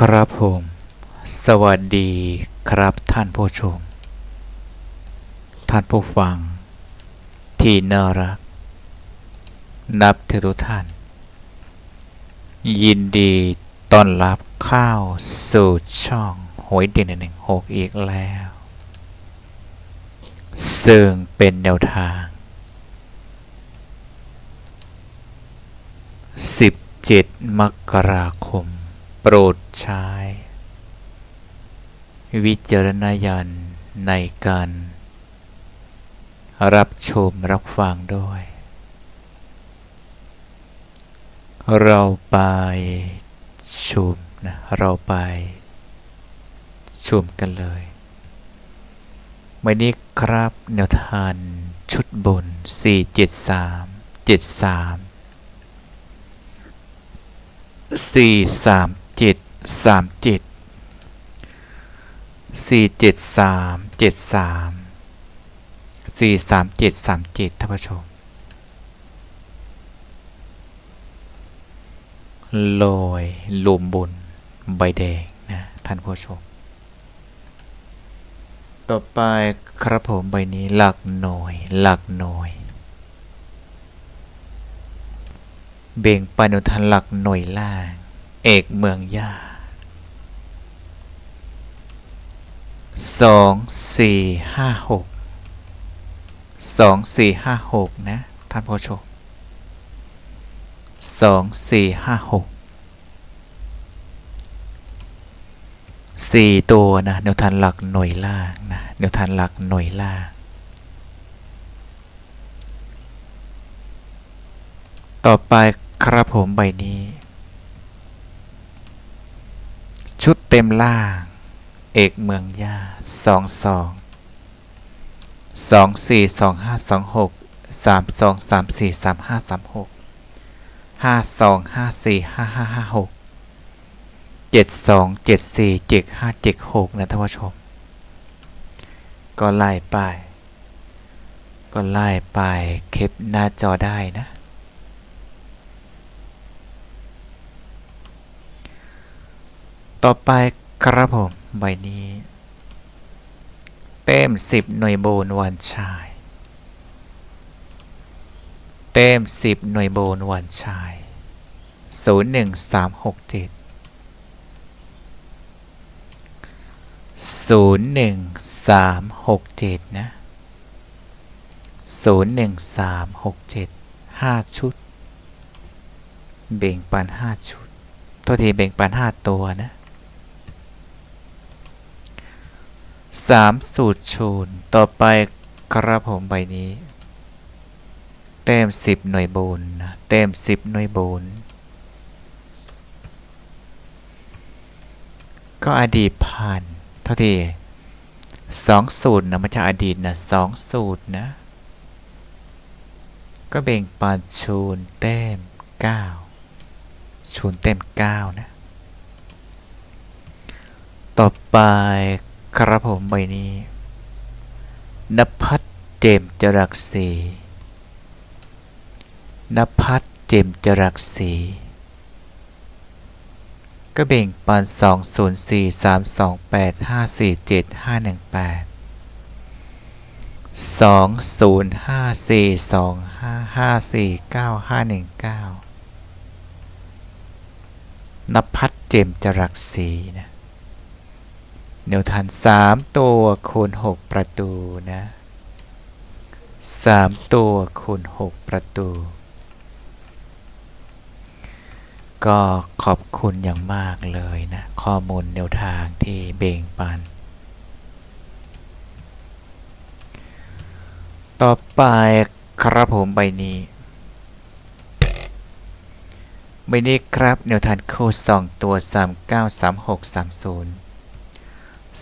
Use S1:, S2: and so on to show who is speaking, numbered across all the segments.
S1: ครับผม สวัสดีครับท่านผู้ชม ท่านผู้ฟัง ที่น่ารัก นับถือทุกท่าน ยินดีต้อนรับเข้าวสู่ช่องหวยเด่นหนึ่งหกอีกแล้ว ซึ่งเป็นแนวทาง 17 มกราคม โปรดใช้ วิจารณญาณในการ รับชมรับฟังด้วย เราไปชมนะเราไปชมกันเลยวันนี้ครับแนวทานชุดบน 473 73สี่สาม เจ็ดสามเจ็ดสี่เจ็ดสามเจ็ดสามสี่สามเจ็ดสามเจ็ดท่านผู้ชมลอยลมบนใบแดงนะท่านผู้ชม ต่อไปครับผมใบนี้หลักหน่วยหลักหน่วย เบ่งปานุทันหลักหน่วยล่าง เอกเมืองย่าสองสี่ห้าหกสองสี่ห้าหกนะ ท่านผู้ชมสองสี่ห้าหกสี่ตัวนะแนวทันหลักหน่วยล่างนะแนวทันหลักหน่วยล่างต่อไปครับผมใบนี้ ชุด เต็มล่าง เอกเมืองยาสองสองสองสี่สองห้าสองหกสามสองสามสี่สามห้าสามหกห้าสองห้าสี่ห้าห้าห้าหกเจ็ดสองเจ็ดสี่เจ็ดห้าเจ็ดหกนะท่านผู้ชม ก็ไล่ไป ก็ไล่ไปเคปหน้าจอได้นะ ต่อไปครับผมใบนี้ เต็มสิบหน่วยโบนวันชาย เต็มสิบหน่วยโบนวันชายศูนย์หนึ่งสามหกเจ็ดศูนย์หนึ่งสามหกเจ็ดนะศูนย์หนึ่งสามหกเจ็ดห้าชุด เบ่งปันห้าชุดโทษทีเบ่งปันห้าตัวนะ สามสูตรชูนต่อไปกระผมใบนี้ เต็มสิบหน่วยบูนนะเต็มสิบหน่วยบูนก็อดีตผ่านเท่าที่สองสูตรนะมันจะอดีตนะสองสูตรนะ ก็เบ่งปานชูนเต็มเก้าชูนเต็มเก้านะ ต่อไป ครับผมใบนี้นภัสเจมจรักสีนภัสเจมจรักสีก็เบ่งปัน2 0 4 3 2 8 5 4 7 5 1 8 2 0 5 4 2 5 5 4 9 5 1 9นภัสเจมจรักสีนะ แนวทานสามตัวคูณหกประตูนะสามตัวคูณหกประตู ก็ขอบคุณอย่างมากเลยนะ ข้อมูลแนวทางที่เบ่งปัน ต่อไปครับผมใบนี้ใบนี้ครับแนวทานคู่สองตัวสามเก้า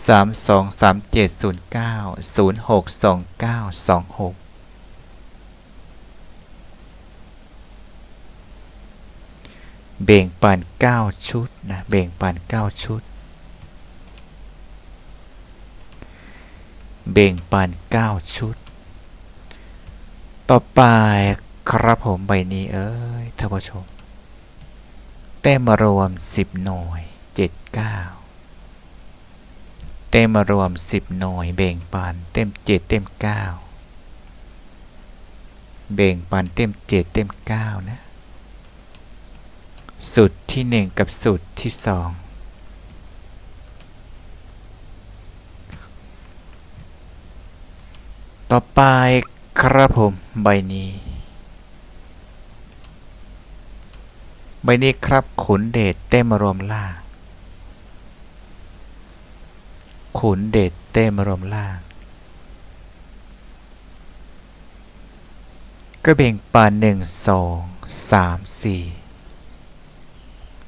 S1: สามสองสามเจ็ดศูนย์เก้าศูนย์หกสองเก้าสองหกเบ่งปันเก้าชุดนะเบ่งปันเก้าชุด เบ่งปันเก้าชุด ต่อไปครับผมใบนี้เอ้ยท่านผู้ชมแต้มรวม10หน่วยเจ็ดเก้า เต็มรวมสิบหน่วยเบ่งปันเต็มเจ็ดเต็มเก้าเบ่งปันเต็มเจ็ดเต็มเก้านะสุดที่หนึ่งกับสุดที่สองต่อไปครับผมใบนี้ ใบนี้ครับขุนเดชเต้มรวมล่าง ขุนเดชเต้มรมล่างก็เบ่งปานหนึ่งสองสามสี่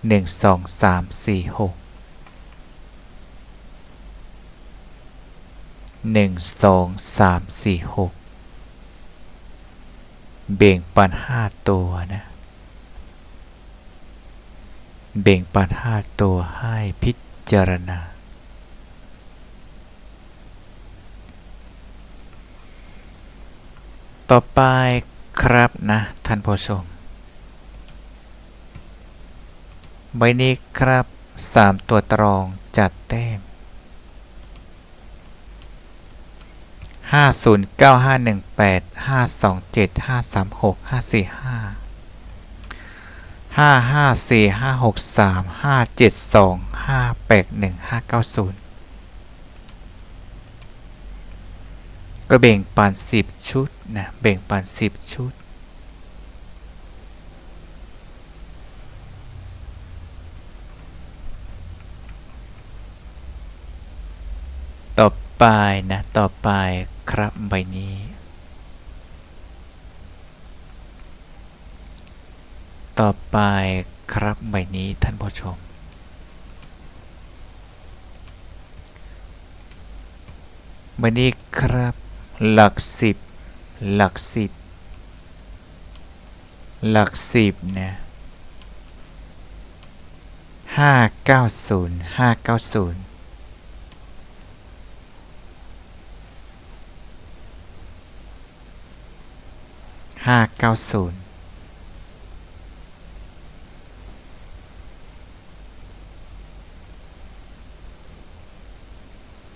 S1: หนึ่งสองสามสี่หกหนึ่งสองสามสี่หกเบ่งปันห้าตัวนะ เบ่งปันห้าตัวให้พิจารณา ต่อไปครับนะท่านผู้ชมใบนี้ครับสามตัวตรองจัดแต้มห้าศูนย์เก้าห้าหนึ่งแปดห้าสองเจ็ดห้าสามหกห้าสี่ห้าห้าห้าสี่ห้าหกสามห้าเจ็ดสองห้าแปดหนึ่งห้าเก้าศูนย์ก็แบ่งปันสิบชุด นะแบ่งปันสิบชุด ต่อไปนะ ต่อไปครับใบนี้ต่อไปครับใบนี้ท่านผู้ชม ใบนี้ครับหลักสิบ หลักสิบ หลักสิบเนี่ยห้าเก้าศูนย์ห้าเก้าศูนย์ห้าเก้าศูนย์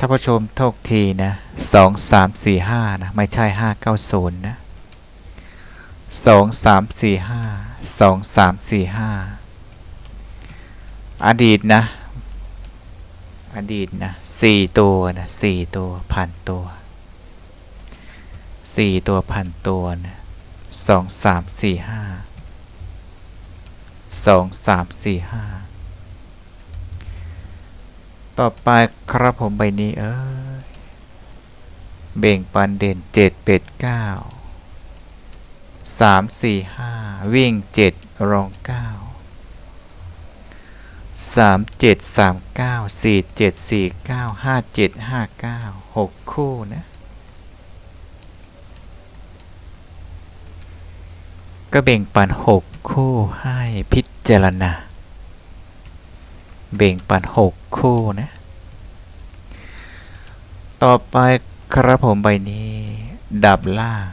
S1: ถ้าผู้ชมโทษทีนะสองสามสี่ห้านะไม่ใช่ห้าเก้าศูนย์นะสองสามสี่ห้าสองสามสี่ห้าอดีตนะ อดีตนะสี่ตัวนะสี่ตัวพันตัวสี่ตัวพันตัวนะสองสามสี่ห้าสองสามสี่ห้า ต่อไปครับผมใบนี้เอ้ยเบ่งปันเด่นเจ็ดเป็ดเก้าสามสี่ห้าวิ่งเจ็ดรองเก้าสามเจ็ดสามเก้าสี่เจ็ดสี่เก้าห้าเจ็ดห้าเก้าหกคู่นะก็แบ่งปันหกคู่ให้พิจารณา เบ่งปันหกคู่นะ ต่อไปครับผมใบนี้ ดับล่าง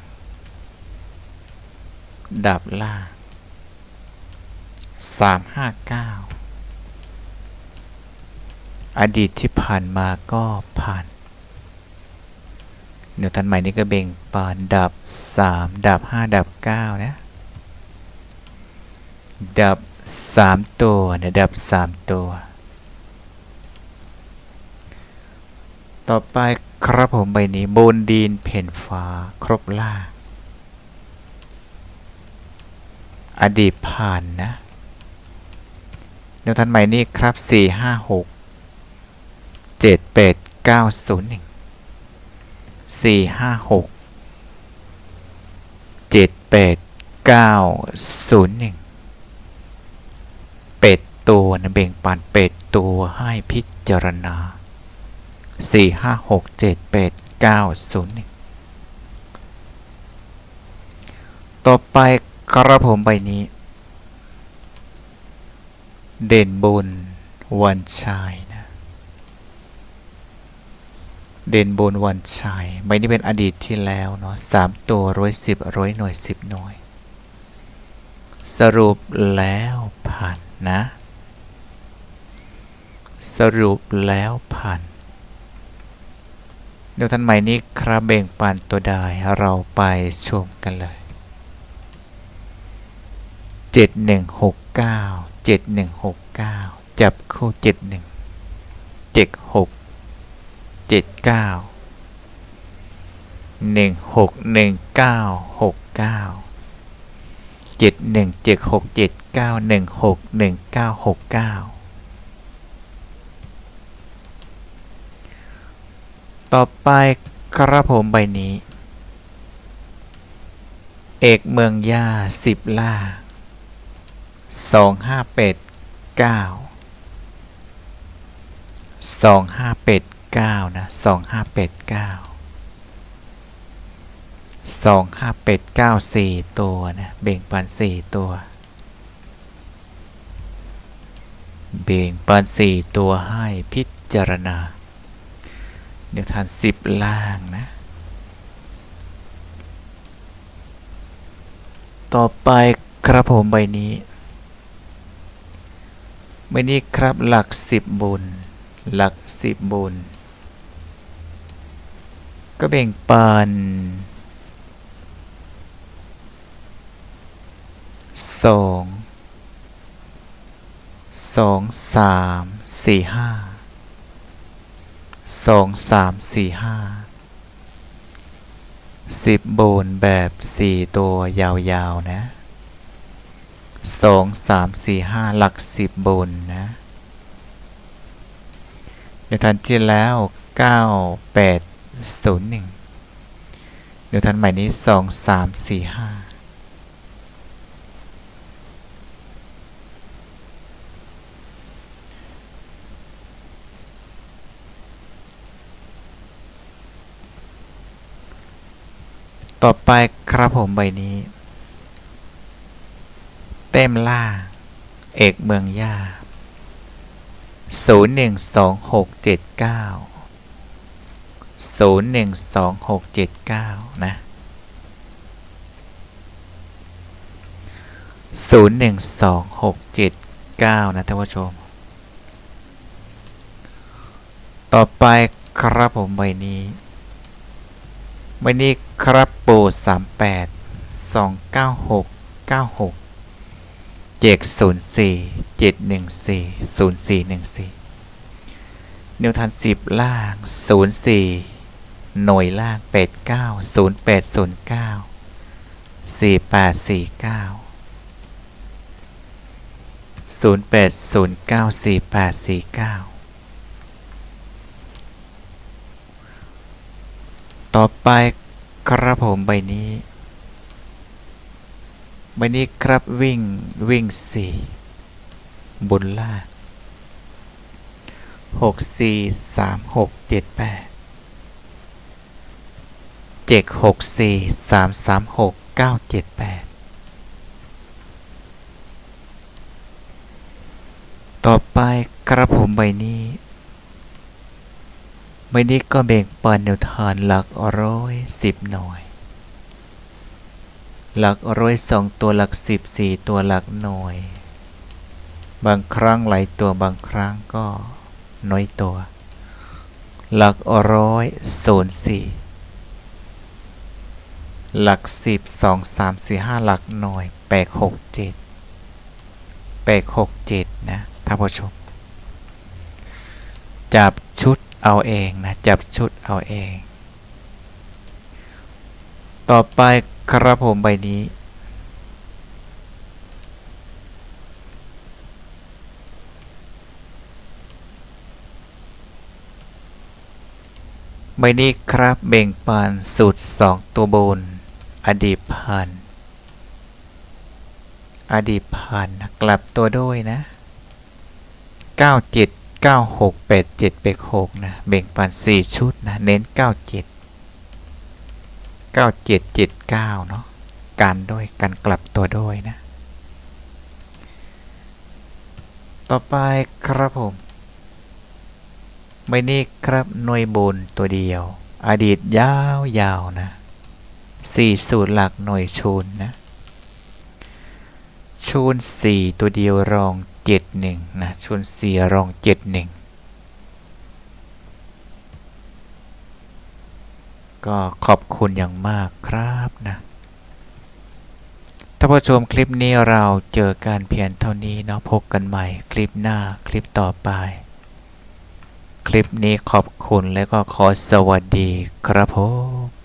S1: ดับล่างสามห้าเก้าอดีตที่ผ่านมาก็ผ่านเดี๋ยวทันใหม่นี้ก็เบ่งปานดับสามดับห้าดับเก้านะ ดับสามตัวนะดับสามตัว ต่อไปครับผมใบนี้บนดินเพ่นฟ้า ครบล่า อดีตผ่านนะเดี๋ยวทันใหม่นี้ครับสี่ห้าหกเจ็ดแปดเก้าศูนย์หนึ่งสี่ห้าหกเจ็ดแปดเก้าศูนย์หนึ่งเป็ดตัวนะเบ่งปันเป็ดตัวให้พิจารณา สี่ห้าหกเจ็ดแปดเก้าศูนย์หนึ่งต่อไปกระผมใบนี้ เด่นบนวันชายนะ เด่นบนวันชัยใบนี้เป็นอดีตที่แล้วเนาะสามตัวร้อยสิบร้อยหน่วยสิบหน่วย สรุปแล้วผ่านนะ สรุปแล้วผ่าน เดี๋ยวท่านใหม่นี้ครับเบ่งปานตัวได้ เราไปชมกันเลย 7169 7169 จับคู่ 71 76 79 161969 717679 161969 ต่อไปครับผมใบนี้ เอกเมืองย่าสิบล่าสองห้าเป็ดเก้าสองห้าเป็ดเก้านะสองห้าเป็ดเก้าสองห้าเป็ดเก้าสี่ตัวนะเบ่งปันสี่ตัว เบ่งปันสี่ตัวให้พิจารณา เดี๋ยวทานสิบล่างนะ ต่อไปครับผมใบนี้ใบนี้ครับหลักสิบบุญ หลักสิบบุญ ก็แบ่งปันสองสองสามสี่ห้า สองสามสี่ห้าสิบโบนแบบสี่ตัวยาวๆนะสองสามสี่ห้าหลักสิบโบนนะเดี๋ยวทันที่แล้วเก้าแปดศูนย์หนึ่งเดี๋ยวทันใหม่นี้สองสามสี่ห้า ต่อไปครับผมใบนี้ เต็มล่า เอกเมืองย่าศูนย์หนึ่งสองหกเจ็ดเก้าศูนย์หนึ่งสองหกเจ็ดเก้านะศูนย์หนึ่งสองหกเจ็ดเก้านะท่านผู้ชม ต่อไปครับผมใบนี้วันนี้ ครับปูสามแปดสองเก้าหกเก้าหกเจ็ดศูนย์สี่เจ็ดหนึ่งสี่ศูนย์สี่หนึ่งสี่นิวทันสิบล่างศูนย์สี่หน่วยล่างแปดเก้าศูนย์แปดศูนย์เก้าสี่แปดสี่เก้าศูนย์แปดศูนย์เก้าสี่แปดสี่เก้าต่อไป ครับผมใบนี้ ใบนี้ครับวิ่งวิ่งสี่บนล่าหกสี่สามหกเจ็ดแปดเจ็ดหกสี่สามสามหกเก้าเจ็ดแปดต่อไปครับผมใบนี้ ใบนี้ก็แบ่งปันแนวทานหลักร้อยสิบหน่วยหลักร้อยสองตัวหลักสิบสี่ตัวหลักหน่วย บางครั้งหลายตัวบางครั้งก็น้อยตัว หลักร้อยศูนย์สี่หลักสิบสองสามสี่ห้าหลักหน่วยแปดหกเจ็ดแปดหกเจ็ดนะท่านผู้ชม จับชุด เอาเองนะ จับชุดเอาเอง ต่อไปครับผมใบนี้ ใบนี้ครับเบ่งปานสูตรสองตัวบน อดีตพัน อดีตพันกลับตัวด้วยนะ 97 96 87 86นะเบ่งปัน 4 ชุดนะเน้น 97 97 79 เนาะการด้วยการกลับตัวด้วยนะ ต่อไปครับผมไม่นี่ครับหน่วยบนตัวเดียว อดีตยาวยาวๆนะสี่สูตรหลักหน่วยชูนนะ ชูน4 ตัวเดียวรอง 71 นะ ชูน4 รอง 71 ก็ขอบคุณอย่างมากครับนะท่านผู้ชมคลิปนี้เราเจอการเพียนเท่านี้เนาะพบกันใหม่คลิปหน้าคลิปต่อไป คลิปนี้ขอบคุณและก็ขอสวัสดีครับผม